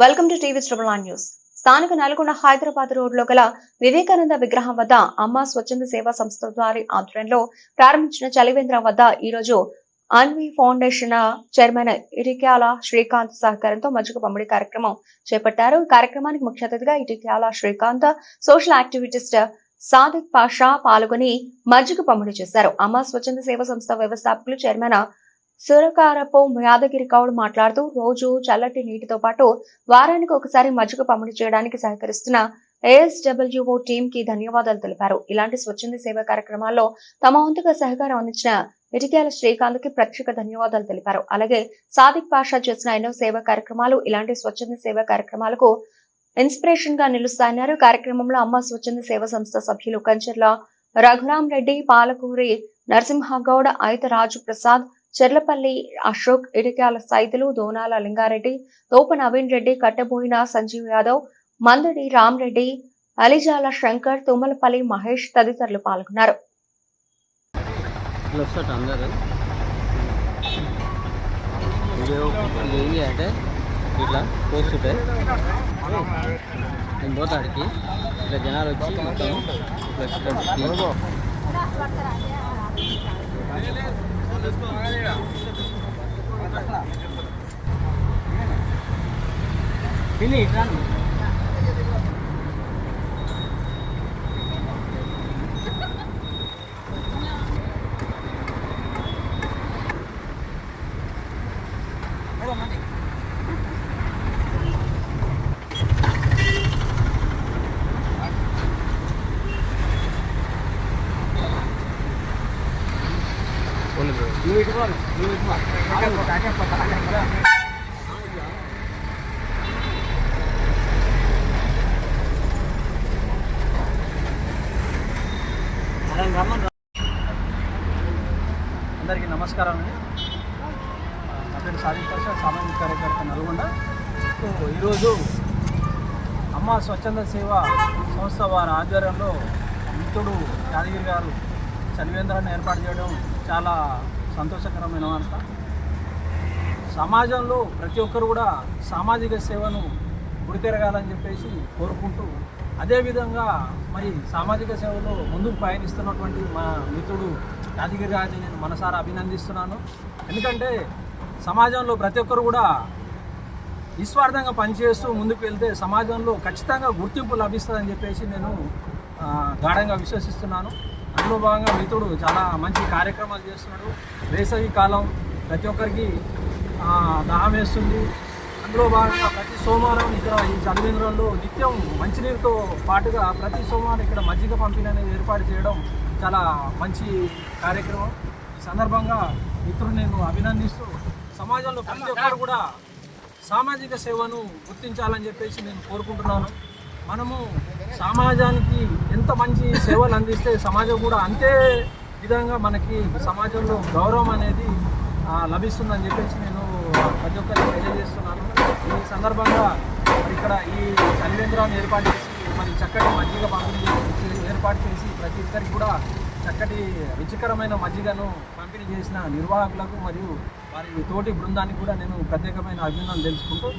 Welcome to TV triple on news స్థానిక నల్గొండ హైదరాబాద్ రోడ్లో గల వివేకానంద విగ్రహం వద్ద అమ్మ స్వచ్ఛంద సేవా సంస్థ ద్వారా ఆధ్వర్యంలో ప్రారంభించిన చలివేంద్ర వద్ద ఈ రోజు అన్వి ఫౌండేషన్ చైర్మన్ ఇటిక్యాల శ్రీకాంత్ సహకారంతో మజ్జిగ పంపిణీ కార్యక్రమం చేపట్టారు. ఈ కార్యక్రమానికి ముఖ్య అతిథిగా ఇటిక్యాల శ్రీకాంత్ సోషల్ యాక్టివిటిస్ట్ సాదిక్ పాషా పాల్గొని మజ్జిగ పంపిణీ చేశారు. అమ్మ స్వచ్ఛంద సేవా సంస్థ వ్యవస్థాపకులు చైర్మన్ సురకారపు యాదగిరి గౌడ్ మాట్లాడుతూ రోజు చల్లటి నీటితో పాటు వారానికి ఒకసారి మజ్జిగ పంపిణీ చేయడానికి సహకరిస్తున్న ఏఎస్డబ్ల్యూఓ టీమ్కి ధన్యవాదాలు తెలిపారు. ఇలాంటి స్వచ్ఛంద సేవా కార్యక్రమాల్లో తమ వంతుగా సహకారం అందించిన ఇటికేల శ్రీకాంత్కి ప్రత్యేక ధన్యవాదాలు తెలిపారు. అలాగే సాదిక్ పాషా చేసిన ఎన్నో సేవా కార్యక్రమాలు ఇలాంటి స్వచ్ఛంద సేవా కార్యక్రమాలకు ఇన్స్పిరేషన్గా నిలుస్తాయన్నారు. కార్యక్రమంలో అమ్మ స్వచ్ఛంద సేవా సంస్థ సభ్యులు కంచర్ల రఘురాం రెడ్డి పాలకూరి నరసింహగౌడ్ అయిత రాజు ప్రసాద్ చెర్లపల్లి అశోక్ ఇడికాల సైదులు దోనాల లింగారెడ్డి తోపు నవీన్ రెడ్డి కట్టబోయిన సంజీవ్ యాదవ్ మందడి రామ్రెడ్డి అలిజాల శంకర్ తుమ్మలపల్లి మహేష్ తదితరులు పాల్గొన్నారు. అంటే ఇట్లా పోస్తుంటే. నేను పోతాడికి ఇట్లా జనాలు వచ్చి మొత్తం ఇట్లా ఇక్కడ అందరికీ నమస్కారం అండి. నా పేరు సాదిక్ సామాజిక కార్యకర్త నల్గొండ. ఈరోజు అమ్మ స్వచ్ఛంద సేవ సంస్థ వారి ఆధ్వర్యంలో మిత్రుడు యాదగిరి గారు చలివేంద్రాన్ని ఏర్పాటు చేయడం చాలా సంతోషకరమైన వార్త. సమాజంలో ప్రతి ఒక్కరు కూడా సామాజిక సేవను గురితెరగాలని చెప్పేసి కోరుకుంటూ అదేవిధంగా మరి సామాజిక సేవలో ముందుకు పయనిస్తున్నటువంటి మా మిత్రుడు యాదగిరి రాజు నేను మనసారా అభినందిస్తున్నాను. ఎందుకంటే సమాజంలో ప్రతి ఒక్కరు కూడా నిస్వార్థంగా పనిచేస్తూ ముందుకు వెళ్తే సమాజంలో ఖచ్చితంగా గుర్తింపు లభిస్తుందని చెప్పేసి నేను గాఢంగా విశ్వసిస్తున్నాను. అందులో భాగంగా మిత్రుడు చాలా మంచి కార్యక్రమాలు చేస్తున్నాడు. వేసవి కాలం ప్రతి ఒక్కరికి దాహం వేస్తుంది. అందులో భాగంగా ప్రతి సోమవారం ఇక్కడ ఈ చలివేంద్రంలో నిత్యం మంచినీరుతో పాటుగా ప్రతి సోమవారం ఇక్కడ మజ్జిగ పంపిణీ అనేది ఏర్పాటు చేయడం చాలా మంచి కార్యక్రమం. ఈ సందర్భంగా మిత్రుడు నేను అభినందిస్తూ సమాజంలో ప్రతి ఒక్కరు కూడా సామాజిక సేవను గుర్తించాలని చెప్పేసి నేను కోరుకుంటున్నాను. మనము సమాజానికి ఎంత మంచి సేవలు అందిస్తే సమాజం కూడా అంతే విధంగా మనకి సమాజంలో గౌరవం అనేది లభిస్తుందని చెప్పేసి నేను ప్రతి ఒక్కరికి తెలియజేస్తున్నాను. ఈ సందర్భంగా మరి ఇక్కడ ఈ చలివేంద్రాన్ని ఏర్పాటు చేసి మరి చక్కటి మజ్జిగ పంపిణీ ఏర్పాటు చేసి ప్రతి ఒక్కరికి కూడా చక్కటి రుచికరమైన మజ్జిగను పంపిణీ చేసిన నిర్వాహకులకు మరియు వారి తోటి బృందానికి కూడా నేను ప్రత్యేకమైన అభినందనలు తెలుసుకుంటూ